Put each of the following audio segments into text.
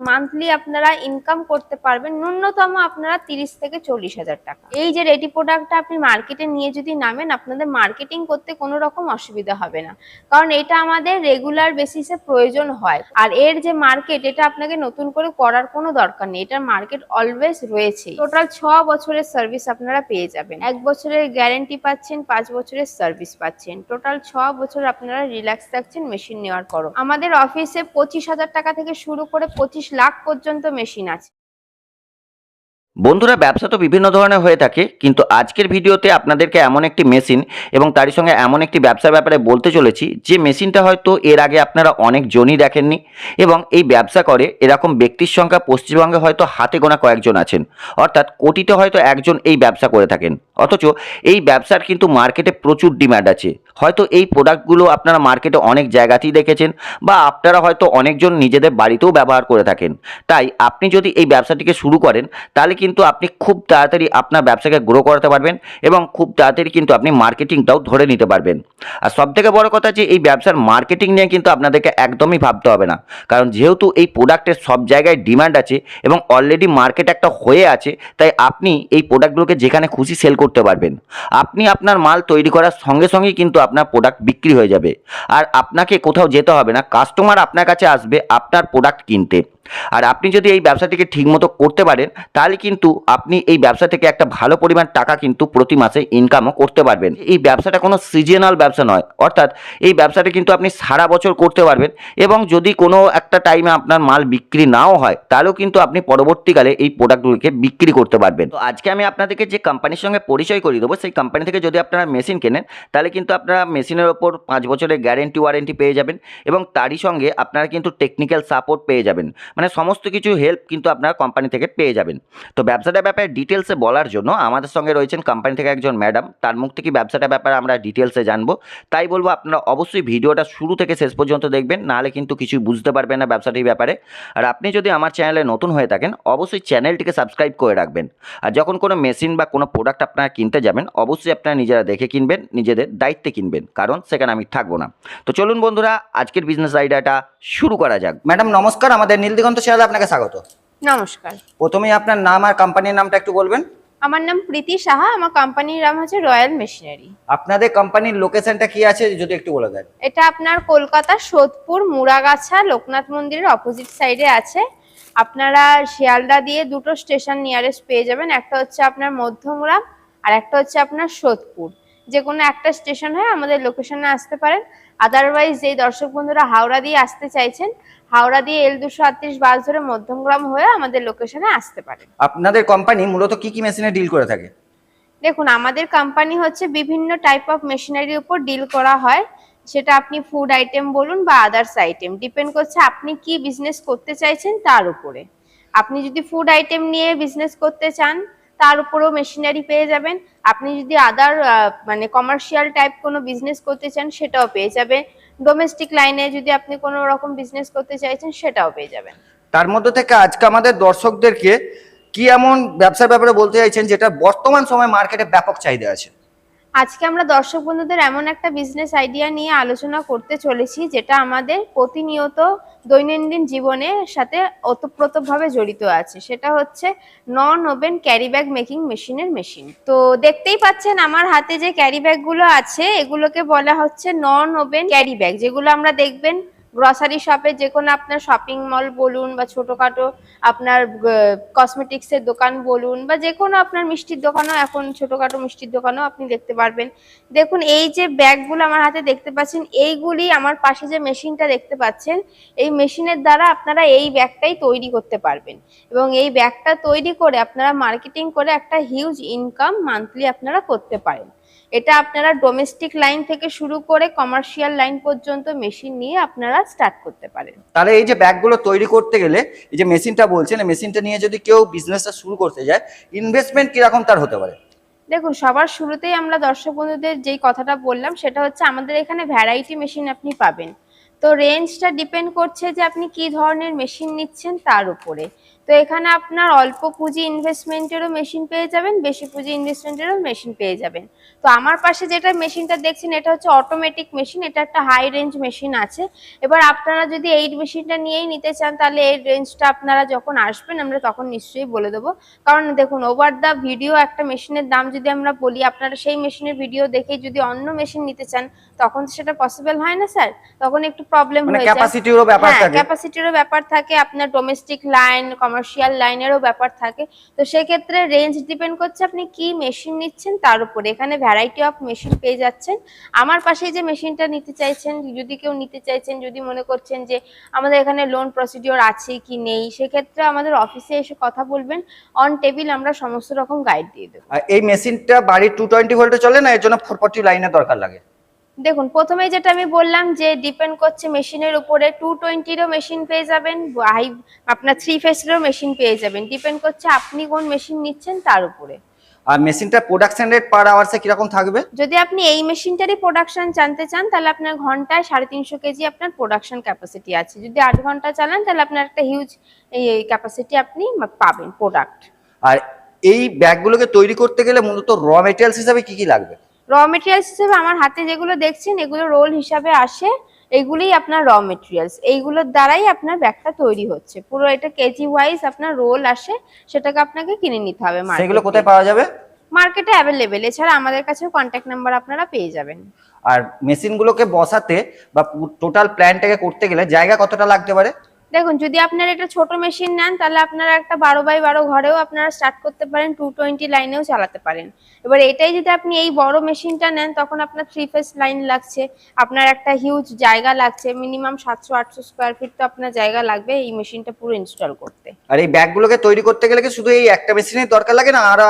Monthly আপনারা income করতে পারবেন, ন্যূনতম আপনারা তিরিশ থেকে চল্লিশ হাজার টাকা। এই যে রেডি প্রোডাক্টটা আপনি মার্কেটে নিয়ে যদি নামেন, আপনাদের মার্কেটিং করতে কোনো রকম অসুবিধা হবে না। কারণ এটা আমাদের রেগুলার বেসিসে প্রয়োজন হয়। আর এর যে মার্কেট এটা আপনাকে নতুন করে করার কোনো দরকার নেই। এটার মার্কেট অলওয়েজ রয়েছে। টোটাল ছ বছরের সার্ভিস আপনারা পেয়ে যাবেন। এক বছরের গ্যারেন্টি পাচ্ছেন, পাঁচ বছরের সার্ভিস পাচ্ছেন। টোটাল ছ বছর আপনারা রিল্যাক্স থাকছেন মেশিন নেওয়ার পরও। আমাদের অফিসে পঁচিশ হাজার টাকা থেকে শুরু করে পঁচিশ লাখ পর্যন্ত মেশিন আছে। বন্ধুরা, ব্যবসা তো বিভিন্ন ধরনের হয়ে থাকে, কিন্তু আজকের ভিডিওতে আপনাদেরকে এমন একটি মেশিন এবং তারই সঙ্গে এমন একটি ব্যবসার ব্যাপারে বলতে চলেছি, যে মেশিনটা হয়তো এর আগে আপনারা অনেক জনই দেখেননি এবং এই ব্যবসা করে এরকম ব্যক্তির সংখ্যা পশ্চিমবঙ্গে হয়তো হাতে গোনা কয়েকজন আছেন, অর্থাৎ কোটিতে হয়তো একজন এই ব্যবসা করে থাকেন। অথচ এই ব্যবসার কিন্তু মার্কেটে প্রচুর ডিম্যান্ড আছে। হয়তো এই প্রোডাক্টগুলো আপনারা মার্কেটে অনেক জায়গাতেই দেখেছেন বা আপনারা হয়তো অনেকজন নিজেদের বাড়িতেও ব্যবহার করে থাকেন। তাই আপনি যদি এই ব্যবসাটিকে শুরু করেন, তাহলে কিন্তু আপনি খুব তাড়াতাড়ি আপনার ব্যবসাকে গ্রো করাতে পারবেন এবং খুব তাড়াতাড়ি কিন্তু আপনি মার্কেটিংটাও ধরে নিতে পারবেন। আর সব থেকে বড় কথা যে এই ব্যবসার মার্কেটিং নিয়ে কিন্তু আপনাদেরকে একদমই ভাবতে হবে না। কারণ যেহেতু এই প্রোডাক্টের সব জায়গায় ডিমান্ড আছে এবং অলরেডি মার্কেট একটা হয়ে আছে, তাই আপনি এই প্রোডাক্টগুলোকে যেখানে খুশি সেল করতে পারবেন। আপনি আপনার মাল তৈরি করার সঙ্গে সঙ্গেই কিন্তু আপনার প্রোডাক্ট বিক্রি হয়ে যাবে। আর আপনাকে কোথাও যেতে হবে না কাস্টমার আপনার কাছে আসবে আপনার প্রোডাক্ট কিনতে। আর আপনি যদি এই ব্যবসাটিকে ঠিকমতো করতে পারেন, তাহলে কিন্তু আপনি এই ব্যবসা থেকে একটা ভালো পরিমাণ টাকা কিন্তু প্রতি মাসে ইনকামও করতে পারবেন। এই ব্যবসাটা কোনো সিজনাল ব্যবসা নয়, অর্থাৎ এই ব্যবসাটা কিন্তু আপনি সারা বছর করতে পারবেন এবং যদি কোনো একটা টাইমে আপনার মাল বিক্রি নাও হয়, তাহলেও কিন্তু আপনি পরবর্তীকালে এই প্রোডাক্টগুলিকে বিক্রি করতে পারবেন। তো আজকে আমি আপনাদেরকে যে কোম্পানির সঙ্গে পরিচয় করিয়ে দেবো, সেই কোম্পানি থেকে যদি আপনারা মেশিন কেনেন, তাহলে কিন্তু আপনারা মেশিনের ওপর পাঁচ বছরের গ্যারেন্টি ওয়ারেন্টি পেয়ে যাবেন এবং তারই সঙ্গে আপনারা কিন্তু টেকনিক্যাল সাপোর্ট পেয়ে যাবেন। মানে সমস্ত কিছু হেল্প কিন্তু আপনারা কোম্পানি থেকে পেয়ে যাবেন। তো ব্যবসাটার ব্যাপারে ডিটেলসে বলার জন্য আমাদের সঙ্গে রয়েছেন কোম্পানি থেকে একজন ম্যাডাম তার মুখ থেকে ব্যবসাটার ব্যাপারে আমরা ডিটেলসে জানব। তাই বলব আপনারা অবশ্যই ভিডিওটা শুরু থেকে শেষ পর্যন্ত দেখবেন, নাহলে কিন্তু কিছুই বুঝতে পারবেন না ব্যবসাটির ব্যাপারে। আর আপনি যদি আমার চ্যানেলে নতুন হয়ে থাকেন, অবশ্যই চ্যানেলটিকে সাবস্ক্রাইব করে রাখবেন। আর যখন কোনো মেশিন বা কোনো প্রোডাক্ট আপনারা কিনতে যাবেন, অবশ্যই আপনারা নিজেরা দেখে কিনবেন, নিজেদের দায়িত্বে কিনবেন, কারণ সেখানে আমি থাকব না। তো চলুন বন্ধুরা, আজকের বিজনেস আইডিয়াটা শুরু করা যাক। ম্যাডাম নমস্কার, আমাদের নীলদিগন্ত চ্যানেলে আপনাকে স্বাগত। নমস্কার। প্রথমেই আপনার নাম আর কোম্পানির নামটা একটু বলবেন। আমার নাম প্রীতি সাহা আমার কোম্পানির নাম হচ্ছে রয়্যাল মেশিনারি আপনাদের কোম্পানির লোকেশনটা কি আছে যদি একটু বলে দেন? এটা আপনার কলকাতা সোদপুর মুড়াগাছা লোকনাথ মন্দিরের অপোজিট সাইডে আছে। আপনারা শিয়ালদা দিয়ে দুটো স্টেশন নিয়ারেস্ট পেয়ে যাবেন। একটা হচ্ছে আপনার মধ্যমগ্রাম আর একটা হচ্ছে আপনার সোদপুর। যে কোনো একটা স্টেশন হয়ে আমাদের লোকেশনে আসতে পারেন। আদারওয়াইজ যেই দর্শক বন্ধুরা হাওড়া দিয়ে আসতে চাইছেন হাওড়া দিয়ে এল দুশো আটত্রিশ বাস ধরে মধ্যমগ্রাম হয়ে আমাদের লোকেশনে আসতে পারেন। আপনাদের কোম্পানি মূলত কি কি মেশিনে ডিল করে থাকে? দেখুন আমাদের কোম্পানি হচ্ছে বিভিন্ন টাইপ অফ মেশিনারির উপর ডিল করা হয়। সেটা আপনি ফুড আইটেম বলুন বা আদার্স আইটেম ডিপেন্ড করছে আপনি কি বিজনেস করতে চাইছেন তার উপরে। আপনি যদি ফুড আইটেম নিয়ে বিজনেস করতে চান তার উপরেও মেশিনারি পেয়ে যাবেন। আপনি যদি আদার মানে কমার্শিয়াল টাইপ কোনো বিজনেস করতে চান, সেটাও পেয়ে যাবেন। ডোমেস্টিক লাইনে যদি আপনি কোনো রকম বিজনেস করতে চাইছেন, সেটাও পেয়ে যাবেন। তার মধ্যে থেকে আজকে আমাদের দর্শকদেরকে কি এমন ব্যবসার ব্যাপারে বলতে চাইছেন, যেটা বর্তমান সময় মার্কেটে ব্যাপক চাহিদা আছে? আজকে আমরা দর্শক বন্ধুদের এমন একটা বিজনেস আইডিয়া নিয়ে আলোচনা করতে চলেছি, যেটা আমাদের প্রতিনিয়ত দৈনন্দিন জীবনের সাথে ওতপ্রোতভাবে জড়িত আছে। সেটা হচ্ছে non woven carry bag making মেশিনের মেশিন তো দেখতেই পাচ্ছেন আমার হাতে যে ক্যারি ব্যাগগুলো আছে, এগুলোকে বলা হচ্ছে নন ওভেন ক্যারি ব্যাগ যেগুলো আমরা দেখবেন গ্রসারি শপে যে কোনো আপনার শপিং মল বলুন বা ছোটোখাটো আপনার কসমেটিক্সের দোকান বলুন বা যে কোনো আপনার মিষ্টির দোকানও, এখন ছোটোখাটো মিষ্টির দোকানও আপনি দেখতে পারবেন। দেখুন, এই যে ব্যাগগুলো আমার হাতে দেখতে পাচ্ছেন, এইগুলি আমার পাশে যে মেশিনটা দেখতে পাচ্ছেন, এই মেশিনের দ্বারা আপনারা এই ব্যাগটাই তৈরি করতে পারবেন। এবং এই ব্যাগটা তৈরি করে আপনারা মার্কেটিং করে একটা হিউজ ইনকাম মান্থলি আপনারা করতে পারেন। এটা আপনারা ডোমেস্টিক লাইন থেকে শুরু করে কমার্শিয়াল লাইন পর্যন্ত মেশিন নিয়ে আপনারা স্টার্ট করতে পারেন। তাহলে এই যে ব্যাগগুলো তৈরি করতে গেলে এই যে মেশিনটা বলছেন মেশিনটা নিয়ে যদি কেউ বিজনেসটা শুরু করতে যায় ইনভেস্টমেন্ট কীরকম তার হতে পারে? দেখুন সবার শুরুতেই আমরা দর্শক বন্ধুদের যেই কথাটা বললাম সেটা হচ্ছে আমাদের এখানে ভ্যারাইটি মেশিন আপনি পাবেন। তো রেঞ্জটা ডিপেন্ড করছে যে আপনি কি ধরনের মেশিন নিচ্ছেন তার উপরে। তো এখানে আপনার অল্প পুঁজি ইনভেস্টমেন্টেরও মেশিন পেয়ে যাবেন বেশি পুঁজি ইনভেস্টমেন্টেরও মেশিন পেয়ে যাবেন। তো আমার পাশে যেটা মেশিনটা দেখছেন এটা হচ্ছে অটোমেটিক মেশিন এটা একটা হাই রেঞ্জ মেশিন আছে। এবার আপনারা যদি এই মেশিনটা নিয়েই নিতে চান তাহলে এই রেঞ্জটা আপনারা যখন আসবেন আমরা তখন নিশ্চয়ই বলে দেবো। কারণ দেখুন ওভার দ্য ভিডিও একটা মেশিনের দাম যদি আমরা বলি আপনারা সেই মেশিনের ভিডিও দেখে যদি অন্য মেশিন নিতে চান তখন সেটা পসিবল হয় না স্যার তখন একটু প্রবলেম মানে হয়ে যায়। ক্যাপাসিটিরও ব্যাপার হ্যাঁ থাকে। ক্যাপাসিটিরও ব্যাপার থাকে আপনার ডোমেস্টিক লাইন কমার্শিয়াল লাইনেরও ব্যাপার থাকে। তো সেক্ষেত্রে রেঞ্জ ডিপেন্ড করছে আপনি কি মেশিন নিচ্ছেন তার উপরে। এখানে ভ্যারাইটি অফ মেশিন পেয়ে যাচ্ছেন। আমার পাশে যে মেশিনটা নিতে চাইছেন, যদি কেউ নিতে চাইছেন, যদি মনে করছেন যে আমাদের এখানে লোন প্রসিডিওর আছে কি নেই, সেক্ষেত্রে আমাদের অফিসে এসে কথা বলবেন। অন টেবিল আমরা সমস্ত রকম গাইড দিয়ে দেবো। এই মেশিনটা বাড়ির টু টোয়েন্টি ভোল্টে চলে না? এর জন্য ফোর ফোর্টি লাইনের দরকার লাগে। দেখুন প্রথমেই যেটা আমি বললাম যে ডিপেন্ড করছে মেশিনের উপরে টু টোয়েন্টিরও মেশিন পেয়ে যাবেন হাই আপনার থ্রি ফেসেরও মেশিন পেয়ে যাবেন। ডিপেন্ড করছে আপনি কোন মেশিন নিচ্ছেন তার উপরে। আর মেশিনটা প্রোডাকশন রেট পার আওয়ার্সে কীরকম থাকবে? যদি আপনি এই মেশিনটারই প্রোডাকশন জানতে চান তাহলে আপনার ঘন্টায় সাড়ে তিনশো কেজি আপনার প্রোডাকশন ক্যাপাসিটি আছে। যদি আট ঘণ্টা চালান তাহলে আপনার একটা হিউজ এই ক্যাপাসিটি আপনি পাবেন প্রোডাক্ট আর এই ব্যাগগুলোকে তৈরি করতে গেলে মূলত র মেটেরিয়ালস হিসাবে কি কি লাগবে? র মেটেরিয়ালস হিসেবে আমার হাতে যেগুলো দেখছেন এগুলো রোল হিসাবে আসে। এগুলোই আপনার র মেটেরিয়ালস এইগুলোর দ্বারাই আপনার ব্যাগটা তৈরি হচ্ছে। পুরো এটা কেজি ওয়াইজ আপনার রোল আসে সেটাকে আপনাকে কিনে নিতে হবে সেগুলো কোথায় পাওয়া যাবে? মার্কেটে অ্যাভেলেবেল এছাড়া আমাদের কাছেও কন্ট্যাক্ট নাম্বার আপনারা পেয়ে যাবেন। আর মেশিনগুলোকে বসাতে বা টোটাল প্ল্যানটাকে করতে গেলে জায়গা কতটা লাগতে পারে? দেখুন, যদি আপনারা একটা ছোট মেশিন নেন, তাহলে আপনারা একটা বারো বাই বারো ঘরেও আপনারা স্টার্ট করতে পারেন টু টোয়েন্টি লাইনেও চালাতে পারেন। এবার এটাই যদি আপনি এই বড় মেশিনটা নেন, তখন আপনার থ্রি ফেস লাইন লাগছে। আপনার একটা হিউজ জায়গা লাগছে মিনিমাম সাতশো, আটশো স্কোয়ার ফিট তো আপনার জায়গা লাগবে এই মেশিনটা পুরো ইনস্টল করতে। আর এই ব্যাগগুলোকে তৈরি করতে গেলে কি শুধু এই একটা মেশিনের দরকার লাগে না? আর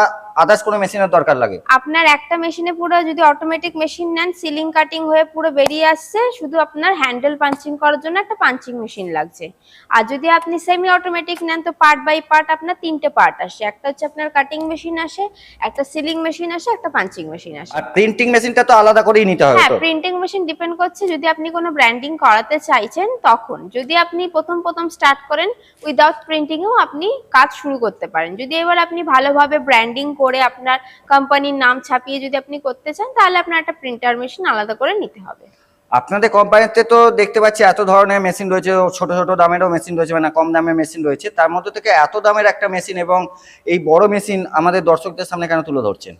আদার্স কোনো মেশিনের দরকার লাগে? আপনার একটা মেশিনে পুরো যদি অটোমেটিক মেশিন নেন সিলিং কাটিং হয়ে পুরো বেরিয়ে আসছে শুধু আপনার হ্যান্ডেল পাঞ্চিং করার জন্য একটা পাঞ্চিং মেশিন লাগছে। আর যদি আপনি সেমি অটোমেটিক নেন তো পার্ট বাই পার্ট আপনার তিনটে পার্ট আসে। একটা হচ্ছে আপনার কাটিং মেশিন আসে একটা সিলিং মেশিন আসে একটা পাঞ্চিং মেশিন আসে। আর প্রিন্টিং মেশিনটা তো আলাদা করেই নিতে হবে হ্যাঁ প্রিন্টিং মেশিন ডিপেন্ড করছে যদি আপনি কোনো ব্র্যান্ডিং করাতে চাইছেন তখন। যদি আপনি প্রথম প্রথম স্টার্ট করেন উইদাউট প্রিন্টিংও আপনি কাজ শুরু করতে পারেন। যদি এবার আপনি ভালোভাবে ব্র্যান্ডিং করে আপনার কোম্পানির নাম ছাপিয়ে যদি আপনি করতে চান তাহলে আপনার একটা প্রিন্টার মেশিন আলাদা করে নিতে হবে। আপনাদের কোম্পানিতে তো দেখতে পাচ্ছি এত ধরনের মেশিন রয়েছে ছোট ছোট দামেরও মেশিন রয়েছে মানে কম দামের মেশিন রয়েছে। তার মধ্যে থেকে এত দামের একটা মেশিন এবং এই বড় মেশিন আমাদের দর্শকদের সামনে কেন তুলে ধরছেন?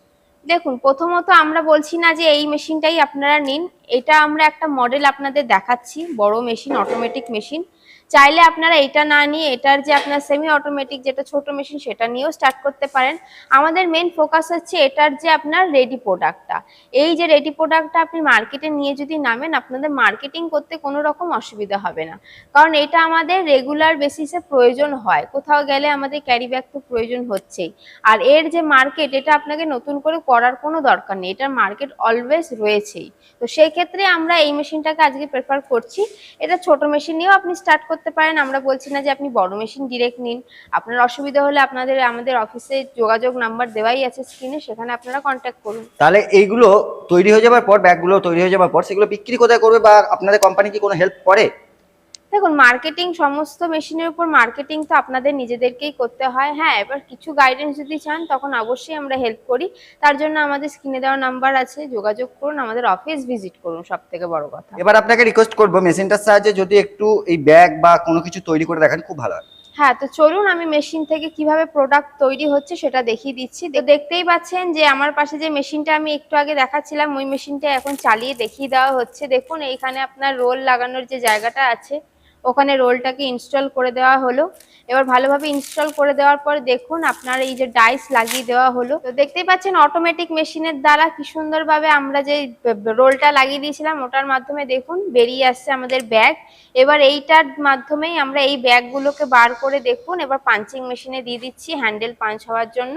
দেখুন প্রথমত আমরা বলছি না যে এই মেশিনটাই আপনারা নিন। এটা আমরা একটা মডেল আপনাদের দেখাচ্ছি বড় মেশিন অটোমেটিক মেশিন চাইলে আপনারা এটা না নিয়ে, এটার যে আপনার সেমি অটোমেটিক যেটা ছোট মেশিন সেটা নিয়েও স্টার্ট করতে পারেন। আমাদের মেন ফোকাস হচ্ছে এটার যে আপনার রেডি প্রোডাক্টটা এই যে রেডি প্রোডাক্টটা আপনি মার্কেটে নিয়ে যদি নামেন, আপনাদের মার্কেটিং করতে কোনো রকম অসুবিধা হবে না। কারণ এটা আমাদের রেগুলার বেসিসে প্রয়োজন হয়। কোথাও গেলে আমাদের ক্যারি ব্যাগ তো প্রয়োজন হচ্ছেই। আর এর যে মার্কেট এটা আপনাকে নতুন করে করার কোনো দরকার নেই। এটার মার্কেট অলওয়েজ রয়েছেই। তো সেই ক্ষেত্রে আমরা এই মেশিনটাকে আজকে প্রেফার করছি। এটা ছোট মেশিন নিয়েও আপনি স্টার্ট করতে পারেন। আমরা বলছি না যে আপনি বড় মেশিন ডিরেক্ট নিন। আপনার অসুবিধা হলে আপনাদের, আমাদের অফিসে যোগাযোগ নাম্বার দেওয়াই আছে স্ক্রিনে সেখানে আপনারা কন্ট্যাক্ট করুন। তাহলে এইগুলো তৈরি হয়ে যাওয়ার পর ব্যাগগুলো তৈরি হয়ে যাওয়ার পর, সেগুলো বিক্রি কোথায় করবে বা আপনাদের কোম্পানি কি কোনো হেল্প করে? দেখুন মার্কেটিং সমস্ত মেশিনের উপর মার্কেটিং তো আপনাদের নিজেদেরকেই করতে হয়। হ্যাঁ এবার কিছু গাইডেন্স যদি চান তখন অবশ্যই আমরা হেল্প করি। তার জন্য আমাদের স্ক্রিনে দেওয়া নাম্বার আছে যোগাযোগ করুন আমাদের অফিস ভিজিট করুন সব থেকে বড় কথা। এবার আপনাকে রিকোয়েস্ট করব মেশিনটার সাহায্যে যদি একটু এই ব্যাগ বা কোনো কিছু তৈরি করে দেখেন খুব ভালো হয়। হ্যাঁ তো চলুন আমি মেশিন থেকে কীভাবে প্রোডাক্ট তৈরি হচ্ছে সেটা দেখিয়ে দিচ্ছি। তো দেখতেই পাচ্ছেন যে আমার পাশে যে মেশিনটা আমি একটু আগে দেখাচ্ছিলাম ওই মেশিনটা এখন চালিয়ে দেখিয়ে দেওয়া হচ্ছে। দেখুন এইখানে আপনার রোল লাগানোর যে জায়গাটা আছে ওখানে রোলটাকে ইনস্টল করে দেওয়া হলো। এবার ভালোভাবে ইনস্টল করে দেওয়ার পর দেখুন আপনার এই যে ডাইস লাগিয়ে দেওয়া হলো। তো দেখতেই পাচ্ছেন অটোমেটিক মেশিনের দ্বারা কি সুন্দরভাবে আমরা যে রোলটা লাগিয়ে দিয়েছিলাম, ওটার মাধ্যমে দেখুন বেরিয়ে আসছে আমাদের ব্যাগ এবার এইটার মাধ্যমেই আমরা এই ব্যাগগুলোকে বার করে দেখুন, এবার পাঞ্চিং মেশিনে দিয়ে দিচ্ছি হ্যান্ডেল পাঞ্চ হওয়ার জন্য।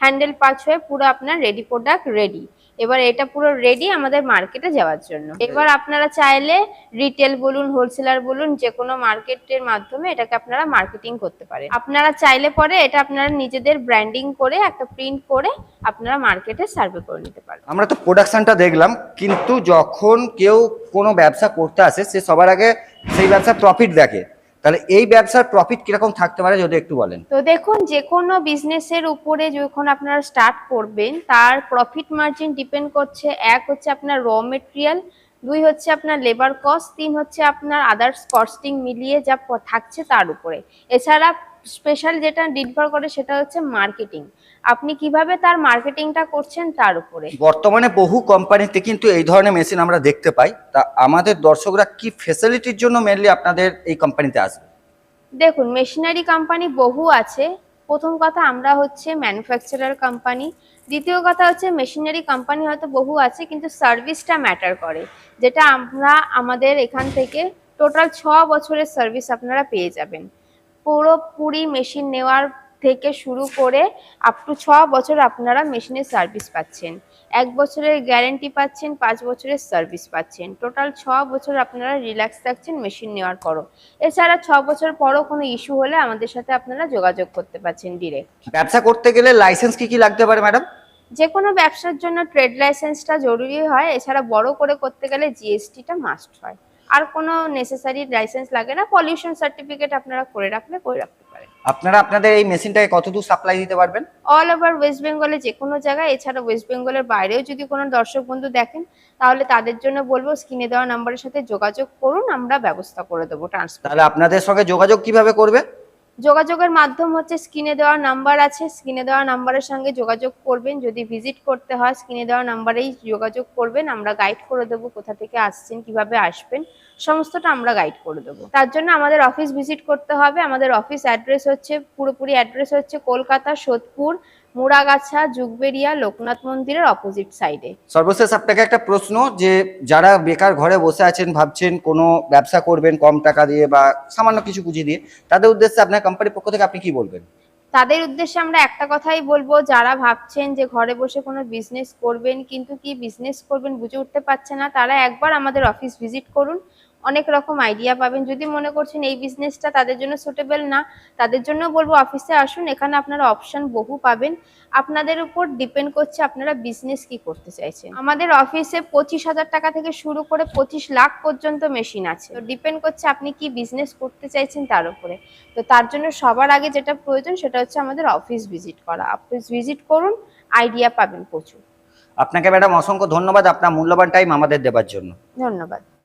হ্যান্ডেল পাঞ্চ হয়ে পুরো আপনার রেডি প্রোডাক্ট রেডি এবার এটা পুরো রেডি আমাদের মার্কেটে যাওয়ার জন্য। এবার আপনারা চাইলে রিটেল বলুন হোলসেলার বলুন যে কোনো মার্কেটের মাধ্যমে এটাকে আপনারা মার্কেটিং করতে পারেন। আপনারা চাইলে পরে এটা আপনারা নিজেদের ব্র্যান্ডিং করে একটা প্রিন্ট করে আপনারা মার্কেটে সার্ভে করে নিতে পারেন। আমরা তো প্রোডাকশনটা দেখলাম কিন্তু যখন কেউ কোনো ব্যবসা করতে আসে সে সবার আগে সেই ব্যবসার প্রফিট দেখে। তাহলে এই ব্যবসার প্রফিট কীরকম থাকতে পারে যদি একটু বলেন? তো দেখুন যে কোনো বিজনেসের উপরে যখন আপনারা স্টার্ট করবেন, তার প্রফিট মার্জিন ডিপেন্ড করছে, এক হচ্ছে আপনার র মেটেরিয়াল দুই হচ্ছে আপনার লেবার কস্ট তিন হচ্ছে আপনার আদার্স কস্টিং মিলিয়ে যা থাকছে তার উপরে। এছাড়া স্পেশাল যেটা নির্ভর করে সেটা হচ্ছে মার্কেটিং আপনি কীভাবে তার মার্কেটিংটা করছেন তার উপরে? বর্তমানে বহু কোম্পানিতে কিন্তু এই ধরনের মেশিন আমরা দেখতে পাই। তা আমাদের দর্শকরা কি ফেসিলিটির জন্য মেনলি আপনাদের এই কোম্পানিতে আসবে? দেখুন মেশিনারি কোম্পানি বহু আছে। প্রথম কথা আমরা হচ্ছে ম্যানুফ্যাকচারার কোম্পানি দ্বিতীয় কথা হচ্ছে মেশিনারি কোম্পানি হয়তো বহু আছে কিন্তু সার্ভিসটা ম্যাটার করে। যেটা আমরা আমাদের এখান থেকে টোটাল ছ বছরের সার্ভিস আপনারা পেয়ে যাবেন। পুরোপুরি মেশিন নেওয়ার থেকে শুরু করে আপ টু ছ বছর আপনারা মেশিনের সার্ভিস পাচ্ছেন। এক বছরের গ্যারেন্টি পাচ্ছেন পাঁচ বছরের সার্ভিস পাচ্ছেন। টোটাল ছ বছর আপনারা রিল্যাক্স থাকছেন মেশিন নেওয়ার পরও। এছাড়া ছ বছর পরও কোনো ইস্যু হলে আমাদের সাথে আপনারা যোগাযোগ করতে পারছেন ডিরেক্ট ব্যবসা করতে গেলে লাইসেন্স কি কি লাগতে পারে ম্যাডাম যে কোনো ব্যবসার জন্য ট্রেড লাইসেন্সটা জরুরি হয় এছাড়া বড় করে করতে গেলে জিএসটিটা মাস্ট হয়। আর কোনো নেসেসারি লাইসেন্স লাগে না পলিউশন সার্টিফিকেট আপনারা করে রাখলে করে রাখতে পারেন। আপনারা আপনাদের এই মেশিনটাকে কতদূর সাপ্লাই দিতে পারবেন? অল ওভার ওয়েস্ট বেঙ্গলে যে কোনো জায়গায় এছাড়া ওয়েস্ট বেঙ্গলের বাইরেও যদি কোনো দর্শক বন্ধু দেখেন তাহলে তাদের জন্য বলব স্ক্রিনে দেওয়া নাম্বারের সাথে যোগাযোগ করুন আমরা ব্যবস্থা করে দেবো ট্রান্সফার তাহলে আপনাদের সঙ্গে যোগাযোগ কীভাবে করবে? যোগাযোগের মাধ্যম হচ্ছে স্ক্রিনে দেওয়া নাম্বার আছে স্ক্রিনে দেওয়া নাম্বারের সঙ্গে যোগাযোগ করবেন। যদি ভিজিট করতে হয় স্ক্রিনে দেওয়া নাম্বারেই যোগাযোগ করবেন আমরা গাইড করে দেবো কোথা থেকে আসছেন কীভাবে আসবেন। সমস্তটা আমরা গাইড করে দেবো। তার জন্য আমাদের অফিস ভিজিট করতে হবে। আমাদের অফিস অ্যাড্রেস হচ্ছে পুরোপুরি অ্যাড্রেস হচ্ছে কলকাতা সোদপুর মুড়াগাছা যুগবেরিয়া লোকনাথ মন্দিরের অপোজিট সাইডে সর্বশেষ আপনাকে একটা প্রশ্ন যে যারা বেকার ঘরে বসে আছেন ভাবছেন কোনো ব্যবসা করবেন কম টাকা দিয়ে বা সামান্য কিছু পুঁজি দিয়ে তাদের উদ্দেশ্যে আপনার কোম্পানির পক্ষ থেকে আপনি কি বলবেন? তাদের উদ্দেশ্যে আমরা একটা কথাই বলব যারা ভাবছেন যে ঘরে বসে কোনো বিজনেস করবেন কিন্তু কি বিজনেস করবেন বুঝে উঠতে পারছে না তারা একবার আমাদের অফিস ভিজিট করুন। অনেক রকম আইডিয়া পাবেন। যদি মনে করছেন এই বিজনেসটা তাদের জন্য সুটেবল না তাদের জন্য বলব অফিসে আসুন এখানে আপনারা অপশন বহু পাবেন। আপনাদের উপর ডিপেন্ড করছে আপনারা বিজনেস কি করতে চাইছেন। আমাদের অফিসে পঁচিশ হাজার টাকা থেকে শুরু করে পঁচিশ লাখ পর্যন্ত মেশিন আছে। তো ডিপেন্ড করছে আপনি কি বিজনেস করতে চাইছেন তার উপরে। তো তার জন্য সবার আগে যেটা প্রয়োজন সেটা হচ্ছে আমাদের অফিস ভিজিট করা। অফিস ভিজিট করুন আইডিয়া পাবেন প্রচুর। আপনাকে ম্যাডাম অসংখ্য ধন্যবাদ আপনার মূল্যবান টাইম আমাদের দেবার জন্য। ধন্যবাদ।